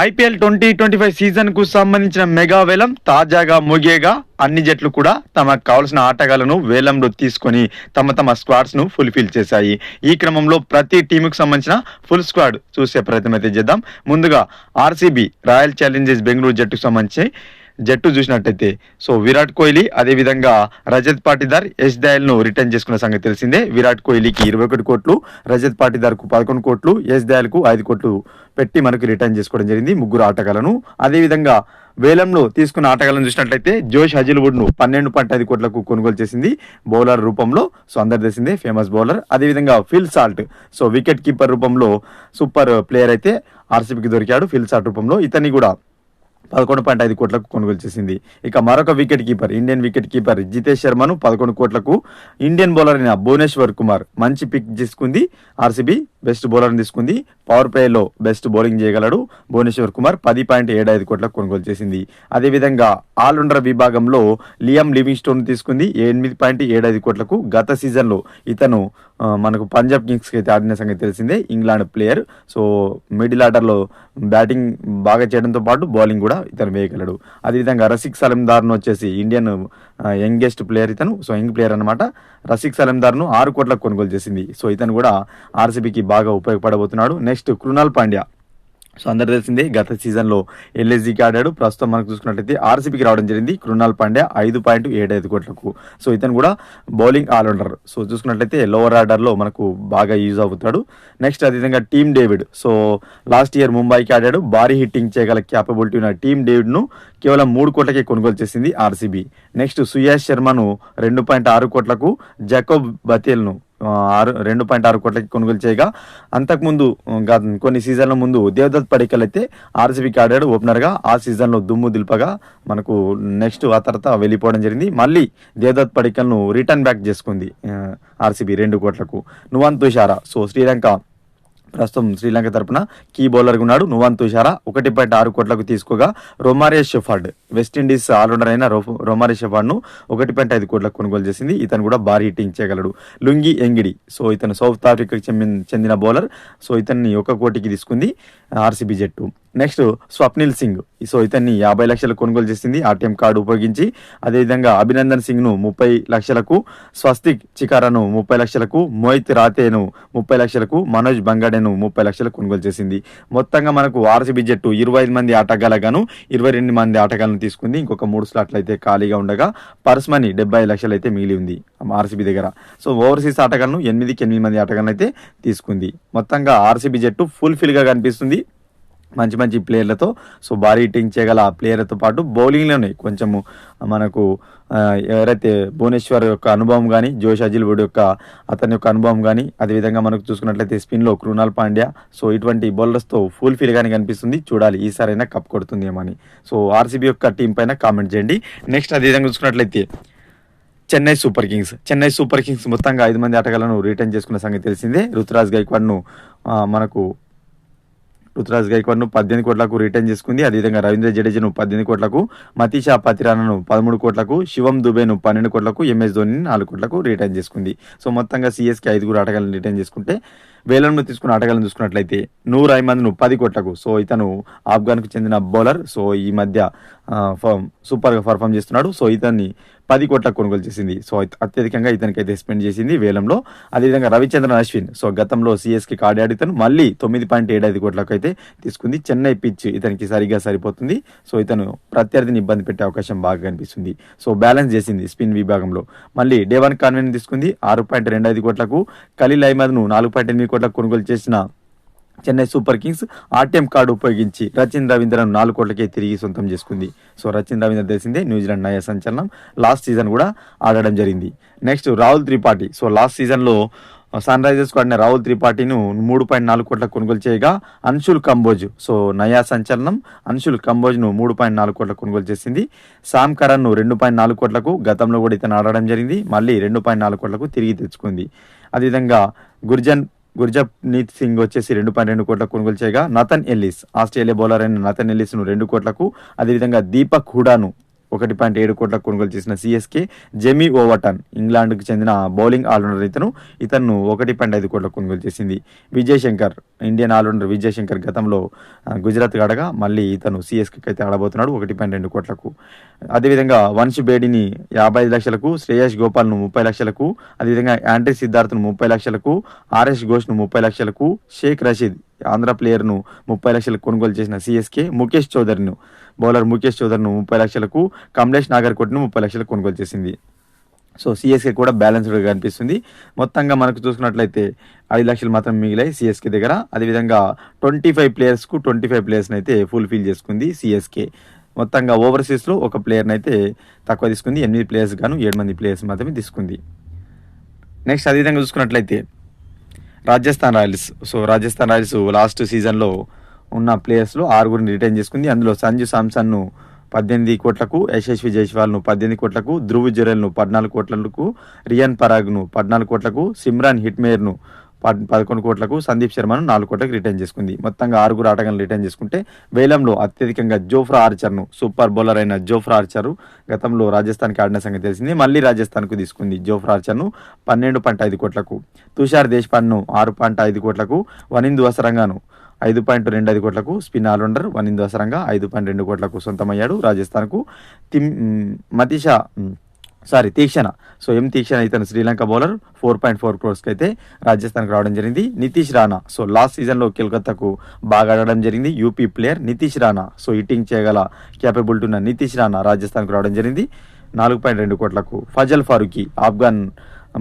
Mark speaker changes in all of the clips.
Speaker 1: IPL twenty twenty five సీజన్కు సంబంధించిన mega వేలం తాజాగా ముగియగా అన్ని జట్లు కూడా తమకు కావలసిన ఆటగాళ్ళను వేలంలో తీసుకొని తమ తమ స్క్వాడ్స్ను ఫుల్ఫిల్ చేశాయి. ఈ క్రమంలో ప్రతి టీముకు సంబంధించిన ఫుల్ స్క్వాడ్ చూసే ప్రయత్నం అయితే చేద్దాం. ముందుగా ఆర్సీబీ రాయల్ ఛాలెంజర్స్ బెంగళూరు జట్టుకు సంబంధించి జట్టు చూసినట్టయితే. సో విరాట్ కోహ్లీ అదేవిధంగా రజత్ పాటిదార్ యశ్ దయాల్ను రిటర్న్ చేసుకున్న సంగతి తెలిసిందే. విరాట్ కోహ్లీకి ఇరవై ఒకటి కోట్లు రజత్ పాటిదార్కు పదకొండు కోట్లు యశ్ దయాల్కు ఐదు కోట్లు పెట్టి మనకు రిటర్న్ చేసుకోవడం జరిగింది ముగ్గురు ఆటగాళ్ళను అదేవిధంగా వేలంలో తీసుకున్న ఆటగాళ్ళను చూసినట్లయితే జోష్ హజిల్వుడ్ను పన్నెండు పాయింట్ ఐదు కోట్లకు కొనుగోలు చేసింది బౌలర్ రూపంలో. సో అందరు తెలిసిందే ఫేమస్ బౌలర్ అదేవిధంగా Phil Salt. So wicket keeper రూపంలో సూపర్ ప్లేయర్ అయితే ఆర్సీబీకి దొరికాడు ఫిల్ సాల్ట్ రూపంలో. ఇతన్ని కూడా పదకొండు పాయింట్ ఐదు కోట్లకు కొనుగోలు చేసింది. ఇక మరొక wicket keeper Indian wicket keeper Jitesh శర్మను పదకొండు కోట్లకు ఇండియన్ బౌలర్ అయిన భువనేశ్వర్ కుమార్ మంచి పిక్ తీసుకుంది. ఆర్సీబీ బెస్ట్ బౌలర్ తీసుకుంది. పవర్ ప్లేలో బెస్ట్ బౌలింగ్ చేయగలడు. భువనేశ్వర్ కుమార్ పది పాయింట్ ఏడు ఐదు కోట్లకు కొనుగోలు చేసింది. అదేవిధంగా ఆల్రౌండర్ విభాగంలో లియం లివింగ్ స్టోన్ తీసుకుంది. ఎనిమిది పాయింట్ ఏడు ఐదు కోట్లకు గత సీజన్లో ఇతను మనకు పంజాబ్ కింగ్స్కి అయితే ఆడిన సంగతి తెలిసిందే. England player. సో మిడిల్ ఆర్డర్లో బ్యాటింగ్ బాగా చేయడంతో పాటు బౌలింగ్ కూడా ఇతను వేయగలడు. అదేవిధంగా రసిక్ సలందార్ను వచ్చేసి ఇండియన్ యంగెస్ట్ ప్లేయర్ ఇతను. సో యంగ్ ప్లేయర్ అనమాట రసిక్ సలందార్ను ఆరు కోట్లకు కొనుగోలు చేసింది. సో ఇతను కూడా ఆర్సీబీకి బాగా ఉపయోగపడబోతున్నాడు. నెక్స్ట్ కృణాల్ పాండ్యా. సో అందరు తెలిసిందే గత సీజన్లో ఎల్ఎస్జీకి ఆడాడు. ప్రస్తుతం మనకు చూసుకున్నట్లయితే ఆర్సీబీకి రావడం జరిగింది. కృణాల్ పాండ్యా ఐదు పాయింట్ ఏడు ఐదు కోట్లకు. సో ఇతను కూడా బౌలింగ్ ఆల్రౌండర్. సో చూసుకున్నట్లయితే లోవర్ ఆర్డర్లో మనకు బాగా యూజ్ అవుతాడు నెక్స్ట్ అదేవిధంగా Tim David. So last year ముంబైకి ఆడాడు. భారీ హిట్టింగ్ చేయగల క్యాపబిలిటీ ఉన్న టీమ్ డేవిడ్ను కేవలం మూడు కోట్లకే కొనుగోలు చేసింది ఆర్సీబీ. నెక్స్ట్ సుయాష్ శర్మను రెండు పాయింట్ ఆరు కోట్లకు జకోబ్ బతేల్ను ఆరు రెండు పాయింట్ ఆరు కోట్లకి కొనుగోలు చేయగా అంతకుముందు గత కొన్ని సీజన్ల ముందు దేవదత్ పడికల్ అయితే ఆర్సీబీకి ఆడాడు ఓపెనర్గా ఆ సీజన్లో దుమ్ము దిల్పగా మనకు నెక్స్ట్ ఆ తర్వాత వెళ్ళిపోవడం జరిగింది. మళ్ళీ దేవదత్ పడికల్ను రిటర్న్ బ్యాక్ చేసుకుంది ఆర్సీబీ రెండు కోట్లకు. నువ్వంతుషారా తుషారా సో శ్రీలంక ప్రస్తుతం శ్రీలంక తరపున కీ బౌలర్గా ఉన్నాడు. నువాన్ తుషారా ఒకటి పాయింట్ ఆరు కోట్లకు తీసుకోగా Romario Shepherd. West Indies allrounder అయిన రో రొమారియా షెఫర్డ్ను ఒకటి పాయింట్ ఐదు కోట్లకు కొనుగోలు చేసింది. ఇతను కూడా భారీ హిట్టింగ్ చేయగలడు. Lungi Ngidi. సో ఇతను సౌత్ ఆఫ్రికాకి చెందిన బౌలర్. సో ఇతన్ని ఒక కోటికి తీసుకుంది ఆర్సీబీ జట్టు. నెక్స్ట్ స్వప్నిల్ సింగ్. సో ఇతన్ని యాభై లక్షలు కొనుగోలు చేసింది ఆర్టీఎం కార్డు ఉపయోగించి. అదేవిధంగా అభినందన్ సింగ్ను ముప్పై లక్షలకు స్వస్తిక్ చికారాను ముప్పై లక్షలకు మోహిత్ రాతేను ముప్పై లక్షలకు మనోజ్ బంగాడేను ముప్పై లక్షలకు కొనుగోలు చేసింది. మొత్తంగా మనకు ఆర్సీబీ జట్టు ఇరవై ఐదు మంది ఆటగాళ్ళగాను ఇరవై రెండు మంది ఆటగాళ్ళను తీసుకుంది. ఇంకొక మూడు స్లాట్లు అయితే ఖాళీగా ఉండగా పర్స్ మనీ డెబ్బై లక్షలు అయితే మిగిలి ఉంది ఆర్సీబీ దగ్గర. సో ఓవర్సీస్ ఆటగాళ్ళను ఎనిమిదికి ఎనిమిది మంది ఆటగాళ్ళను అయితే తీసుకుంది. మొత్తంగా ఆర్సీబీ జట్టు ఫుల్గా కనిపిస్తుంది. మంచి మంచి ప్లేయర్లతో సో భారీ హిట్టింగ్ చేయగల ఆ ప్లేయర్లతో పాటు బౌలింగ్లోనే కొంచెము మనకు ఎవరైతే భువనేశ్వర్ యొక్క అనుభవం కానీ జోష్ అజిల్వుడ్ యొక్క అతని యొక్క అనుభవం కానీ అదేవిధంగా మనకు చూసుకున్నట్లయితే స్పిన్లో కృణాల్ పాండ్యా సో ఇటువంటి బౌలర్స్తో ఫుల్ ఫీల్ కానీ కనిపిస్తుంది. చూడాలి ఈసారైనా కప్ కొడుతుంది ఏమని సో ఆర్సీబీ యొక్క టీం పైన కామెంట్ చేయండి. నెక్స్ట్ అదేవిధంగా చూసుకున్నట్లయితే Chennai super kings. Chennai super kings మొత్తంగా ఐదు మంది ఆటగాళ్ళను రిటర్న్ చేసుకున్న సంగతి తెలిసిందే. రుతురాజ్ గైక్వాడ్ను మనకు రుతురాజ్ గైక్వాడ్ను పద్దెనిమిది కోట్లకు రిటర్న్ చేసుకుంది. అదేవిధంగా రవీంద్ర జడేజాను పద్దెనిమిది కోట్లకు మతీషా పతిరానను పదమూడు కోట్లకు శివం దుబేను పన్నెండు కోట్లకు ఎంఎస్ ధోనిని నాలుగు కోట్లకు రిటర్న్ చేసుకుంది. సో మొత్తంగా సిఎస్కే ఐదుగురు ఆటగాళ్ళని రిటర్న్ చేసుకుంటే వేలంలో తీసుకున్న ఆటగాళ్ళని చూసుకున్నట్లయితే నూరు అహ్మద్ను పది కోట్లకు సో ఇతను ఆఫ్ఘన్కు చెందిన బౌలర్ సో ఈ మధ్య సూపర్గా పర్ఫామ్ చేస్తున్నాడు. సో ఇతన్ని పది కోట్ల కొనుగోలు చేసింది. సో అత్యధికంగా ఇతనికైతే స్పెండ్ చేసింది వేలంలో. అదేవిధంగా రవిచంద్రన్ అశ్విన్. సో గతంలో సిఎస్కి కాడాడితను ఇతను. మళ్ళీ తొమ్మిది పాయింట్ ఏడు ఐదు కోట్లకు అయితే తీసుకుంది. చెన్నై పిచ్ ఇతనికి సరిగ్గా సరిపోతుంది. సో ఇతను ప్రత్యర్థిని ఇబ్బంది పెట్టే అవకాశం బాగా కనిపిస్తుంది. సో బ్యాలెన్స్ చేసింది స్పిన్ విభాగంలో. మళ్ళీ డేవన్ కాన్వెన్ తీసుకుంది. ఆరు పాయింట్ రెండు ఐదు కోట్లకు. ఖలీల్ అహ్మద్ను నాలుగు పాయింట్ ఎనిమిది కోట్లకు కొనుగోలు చేసిన Chennai super kings RTM card ఉపయోగించి రచిన్ రవీంద్రను నాలుగు కోట్లకే తిరిగి సొంతం చేసుకుంది. సో రచిన్ రవీంద్ర తెలిసిందే న్యూజిలాండ్ నయ సంచలనం. లాస్ట్ సీజన్ కూడా ఆడడం జరిగింది. Next Rahul Tripathi. So last సీజన్లో సన్ రైజర్స్ ఆడిన రాహుల్ త్రిపాఠిను మూడు పాయింట్ నాలుగు కోట్ల కొనుగోలు చేయగా అన్షుల్ కంబోజ్. సో నయా సంచలనం అన్షుల్ కంబోజ్ను మూడు పాయింట్ నాలుగు కోట్ల కొనుగోలు చేసింది. సామ్ కరణ్ను రెండు పాయింట్ నాలుగు కోట్లకు గతంలో కూడా ఇతను ఆడడం జరిగింది. మళ్ళీ రెండు పాయింట్ నాలుగు కోట్లకు తిరిగి తెచ్చుకుంది. అదేవిధంగా గుర్జన్ గుర్జప్నీత్ సింగ్ వచ్చేసి రెండు పాయింట్ రెండు కోట్లకు కొనుగోలు చేయగా నతన్ ఎల్లిస్ ఆస్ట్రేలియా బౌలర్ అయిన నతన్ ఎల్లిస్ను రెండు కోట్లకు అదేవిధంగా దీపక్ హుడాను ఒకటి పాయింట్ ఏడు కోట్లకు కొనుగోలు చేసిన సిఎస్కే జెమీ ఓవర్టన్ ఇంగ్లాండ్కు చెందిన బౌలింగ్ ఆల్రౌండర్ ఇతను ఇతను ఒకటి పాయింట్ ఐదు కోట్లకు కొనుగోలు చేసింది. విజయ్ శంకర్ ఇండియన్ ఆల్రౌండర్ విజయ్ శంకర్ గతంలో గుజరాత్ ఆడగా మళ్ళీ ఇతను సిఎస్కేకి అయితే ఆడబోతున్నాడు ఒకటి పాయింట్ రెండు కోట్లకు. అదేవిధంగా వంశ్ బేడిని యాభై ఐదు లక్షలకు శ్రేయస్ గోపాల్ను ముప్పై లక్షలకు అదేవిధంగా యాంట్రీ సిద్ధార్థ్ను ముప్పై లక్షలకు ఆర్ఎస్ ఘోష్ను ముప్పై లక్షలకు షేక్ రషీద్ ఆంధ్ర ప్లేయర్ను ముప్పై లక్షలకు కొనుగోలు చేసిన సిఎస్కే ముఖేష్ చౌదరిను బౌలర్ ముఖేష్ చౌదరిను ముప్పై లక్షలకు కమలేష్ నాగర్కోట్ను ముప్పై లక్షలకు కొనుగోలు చేసింది. సో సిఎస్కే కూడా బ్యాలెన్స్డ్గా కనిపిస్తుంది. మొత్తంగా మనకు చూసుకున్నట్లయితే ఐదు లక్షలు మాత్రం మిగిలాయి సిఎస్కే దగ్గర. అదేవిధంగా ట్వంటీ ఫైవ్ ప్లేయర్స్కు ట్వంటీ ఫైవ్ ప్లేయర్స్ని అయితే ఫుల్ఫిల్ చేసుకుంది సిఎస్కే. మొత్తంగా ఓవర్సీస్లో ఒక ప్లేయర్ని అయితే తక్కువ తీసుకుంది. ఎనిమిది ప్లేయర్స్ గాను ఏడు మంది ప్లేయర్స్ మాత్రమే తీసుకుంది. నెక్స్ట్ అదేవిధంగా చూసుకున్నట్లయితే Rajasthan royals. So Rajasthan royals last సీజన్లో ఉన్న ప్లేయర్స్లో ఆరుగురిని రిటైన్ చేసుకుంది. అందులో సంజు సామ్సన్ను పద్దెనిమిది కోట్లకు యశస్వి జైస్వాల్ను పద్దెనిమిది కోట్లకు ధ్రువ్ జురెల్ను పద్నాలుగు కోట్లకు రియాన్ పరాగ్ను పద్నాలుగు కోట్లకు సిమ్రాన్ హిట్మేర్ను పదకొండు కోట్లకు సందీప్ శర్మను నాలుగు కోట్లకు రిటైన్ చేసుకుంది. మొత్తంగా ఆరుగురు ఆటగాళ్ళు రిటర్న్ చేసుకుంటే వేలంలో అత్యధికంగా జోఫ్రా ఆర్చర్ను సూపర్ బౌలర్ అయిన జోఫ్రా ఆర్చర్ గతంలో రాజస్థాన్కి ఆడిన సంగతి తెలిసింది మళ్ళీ రాజస్థాన్కు తీసుకుంది జోఫ్రా ఆర్చర్ను పన్నెండు పాయింట్ ఐదు కోట్లకు. తుషార్ దేశ్పాండ్ను ఆరు పాయింట్ ఐదు కోట్లకు వనిందు వసరంగాను ఐదు పాయింట్ రెండు ఐదు కోట్లకు స్పిన్ ఆల్రౌండర్ వనిందు వసరంగా ఐదు పాయింట్ రెండు కోట్లకు సొంతమయ్యాడు రాజస్థాన్కు. తిమ్ Matheesha sorry Theekshana. So M Theekshana ఇతను Sri Lanka bowler four point four క్రోర్స్కి అయితే రాజస్థాన్కి రావడం జరిగింది. నితీష్ రాణా సో లాస్ట్ సీజన్లో కోల్కతాకు బాగా ఆడడం జరిగింది UP player Nitish Rana. So hitting చేయగల క్యాపబిలిటీ ఉన్న నితీష్ రాణా రాజస్థాన్కు రావడం జరిగింది. నాలుగు పాయింట్ రెండు కోట్లకు ఫజల్ ఫారూఖీ ఆఫ్ఘన్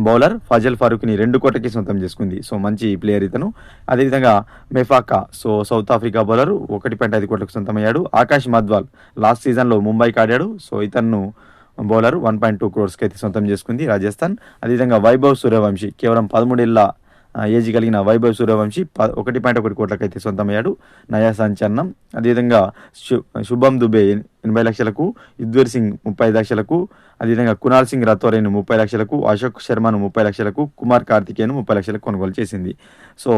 Speaker 1: బౌలర్ ఫజల్ ఫారూక్ని రెండు కోట్లకి సొంతం చేసుకుంది. సో మంచి ప్లేయర్ ఇతను. అదేవిధంగా Maphaka so south Africa bowler ఒకటి పాయింట్ ఐదు కోట్లకు సొంతమయ్యాడు. ఆకాష్ మద్వాల్ లాస్ట్ సీజన్లో ముంబైకి ఆడాడు. సో ఇతను బౌలర్ వన్ పాయింట్ టూ క్రోర్స్కి అయితే సొంతం చేసుకుంది రాజస్థాన్. అదేవిధంగా వైభవ్ సూర్యవంశీ కేవలం పదమూడేళ్ళ ఏజ్ కలిగిన వైభవ్ సూర్యవంశీ ప ఒకటి పాయింట్ ఒకటి కోట్లకైతే సొంతమయ్యాడు. నయా సంచలనం అదేవిధంగా శు శుభం దుబే ఎనభై లక్షలకు యుద్వీర్ సింగ్ ముప్పై ఐదు లక్షలకు అదేవిధంగా కునాల్ సింగ్ రథోరేను ముప్పై లక్షలకు అశోక్ శర్మను ముప్పై లక్షలకు కుమార్ కార్తికేయను ముప్పై లక్షలకు కొనుగోలు చేసింది. సో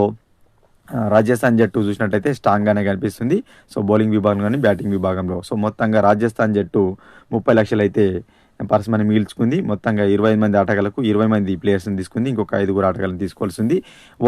Speaker 1: రాజస్థాన్ జట్టు చూసినట్టయితే స్ట్రాంగ్గానే కనిపిస్తుంది. సో బౌలింగ్ విభాగం కానీ బ్యాటింగ్ విభాగంలో. సో మొత్తంగా రాజస్థాన్ జట్టు ముప్పై లక్షలైతే పర్స్ మనీ మిగిల్చుకుంది. మొత్తంగా ఇరవై మంది ఆటగాళ్ళకు ఇరవై మంది ప్లేయర్స్ని తీసుకుంది. ఇంకొక ఐదుగురు ఆటగాళ్ళని తీసుకోవాల్సింది.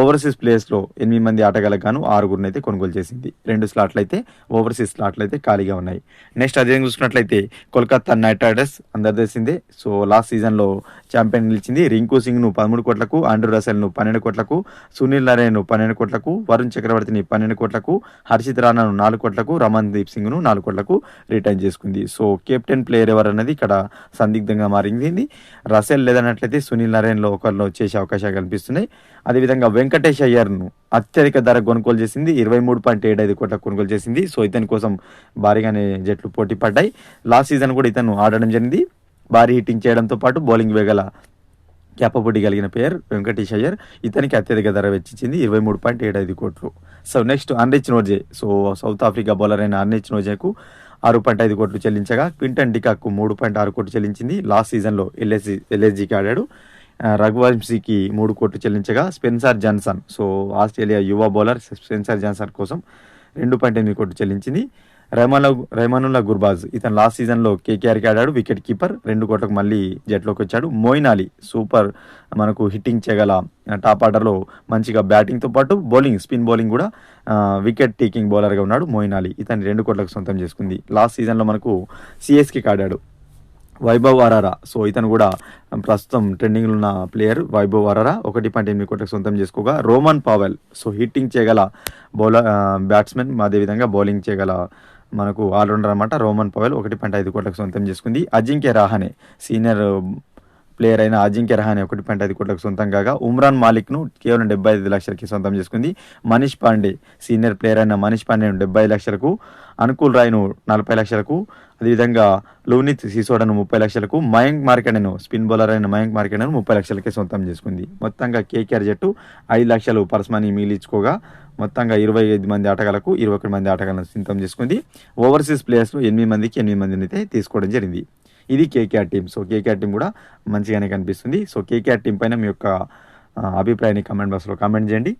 Speaker 1: ఓవర్సీస్ ప్లేయర్స్లో ఎనిమిది మంది ఆటగాళ్ళకు గాను ఆరుగురిని అయితే కొనుగోలు చేసింది. రెండు స్లాట్లు అయితే ఓవర్సీస్ స్లాట్లు అయితే ఖాళీగా ఉన్నాయి. నెక్స్ట్ అదే చూసుకున్నట్లయితే కోల్కతా నైట్ రైడర్స్ అందరు తెలిసిందే. సో లాస్ట్ సీజన్లో ఛాంపియన్ నిలిచింది రింకు సింగ్ను పదమూడు కోట్లకు ఆండ్రూ రసెల్ను పన్నెండు కోట్లకు సునీల్ నరేన్ను పన్నెండు కోట్లకు వరుణ్ చక్రవర్తిని పన్నెండు కోట్లకు హర్షిత్ రాణాను నాలుగు కోట్లకు రమన్ దీప్ సింగ్ను నాలుగు కోట్లకు రిటైన్ చేసుకుంది. సో కెప్టెన్ ప్లేయర్ ఎవరన్నది ఇక్కడ సందిగ్ధంగా మారింది. రసెల్ లేదన్నట్లయితే సునీల్ నరేన్లో ఒకరిలో చేసే అవకాశాలు కనిపిస్తున్నాయి. అదేవిధంగా వెంకటేష్ అయ్యర్ను అత్యధిక ధర కొనుగోలు చేసింది. ఇరవై మూడు పాయింట్ ఏడు ఐదు కోట్ల కొనుగోలు చేసింది. సో ఇతని కోసం భారీగానే జట్లు పోటీ పడ్డాయి. లాస్ట్ సీజన్ కూడా ఇతను ఆడడం జరిగింది. భారీ హిట్టింగ్ చేయడంతో పాటు బౌలింగ్ వేగల క్యాపబిలిటీ కలిగిన పేరు వెంకటేష్ అయ్యర్ ఇతనికి అత్యధిక ధర వెచ్చించింది ఇరవై మూడు పాయింట్ ఏడు ఐదు కోట్లు. So next Anrich Nortje so South Africa bowler అయిన అన్రిచ్ నోజేకు ఆరు పాయింట్ ఐదు కోట్లు చెల్లించగా క్వింటన్ డికాకు మూడు పాయింట్ ఆరు కోట్లు చెల్లించింది. లాస్ట్ సీజన్లో ఎల్ఎస్జి ఎల్ఎస్జికి ఆడాడు రఘువంశీకి మూడు కోట్లు చెల్లించగా స్పెన్సర్ జాన్సన్. సో ఆస్ట్రేలియా యువ బౌలర్ స్పెన్సర్ జాన్సన్ కోసం రెండు పాయింట్ ఎనిమిది కోట్లు చెల్లించింది. రైమాన్ రైమానుల్లా గుర్బాజ్. ఇతను లాస్ట్ సీజన్లో కేకేఆర్కి ఆడాడు. వికెట్ కీపర్ రెండు కోట్లకు మళ్ళీ జట్లోకి వచ్చాడు. మోయిన్ అలీ సూపర్ మనకు హిట్టింగ్ చేయగల టాప్ ఆర్డర్లో మంచిగా బ్యాటింగ్తో పాటు బౌలింగ్ స్పిన్ బౌలింగ్ కూడా వికెట్ టేకింగ్ బౌలర్గా ఉన్నాడు మోయిన్ అలీ. ఇతన్ని రెండు కోట్లకు సొంతం చేసుకుంది. లాస్ట్ సీజన్లో మనకు సిఎస్కి ఆడాడు వైభవ్ అరారా. సో ఇతను కూడా ప్రస్తుతం ట్రెండింగ్లో ఉన్న ప్లేయర్ వైభవ్ అరారా. ఒకటి పాయింట్ ఎనిమిది కోట్లకు సొంతం చేసుకోగా. Rovman Powell. సో హిట్టింగ్ చేయగల బౌలర్ బ్యాట్స్మెన్ అదేవిధంగా బౌలింగ్ చేయగల మనకు ఆల్రౌండర్ అనమాట రోమన్ పవెల్ ఒకటి పాయింట్ ఐదు కోట్లకు సొంతం చేసుకుంది. అజింక్య రాహనే సీనియర్ ప్లేయర్ అయిన అజింక్య రహానే ఒకటి పాయింట్ ఐదు కోట్లకు సొంతం కాగా ఉమ్రాన్ మాలిక్ను కేవలం డెబ్బై ఐదు లక్షలకి సొంతం చేసుకుంది. మనీష్ పాండే సీనియర్ ప్లేయర్ అయిన మనీష్ పాండేను డెబ్బై లక్షలకు అనుకూల్ రాయ్ను నలభై లక్షలకు అదేవిధంగా లోనిత్ సిసోడను ముప్పై లక్షలకు మయాంక్ మార్కెడను స్పిన్ బౌలర్ అయిన మయాంక్ మార్కెడను ముప్పై లక్షలకే సొంతం చేసుకుంది. మొత్తంగా కేకేఆర్ జట్టు ఐదు లక్షలు పర్స్మనీ మిగిలించుకోగా మొత్తంగా ఇరవై ఐదు మంది ఆటగాళ్ళకు ఇరవై ఒకటి మంది ఆటగాళ్ళను సొంతం చేసుకుంది. ఓవర్సీస్ ప్లేయర్స్లో ఎనిమిది మందికి ఎనిమిది మందిని అయితే తీసుకోవడం జరిగింది. ఇది KKR team so KKR team కూడా మంచిగానే కనిపిస్తుంది. సో కేకేఆర్ టీం పైన మీ యొక్క అభిప్రాయాన్ని కమెంట్ బాక్స్లో కామెంట్ చేయండి.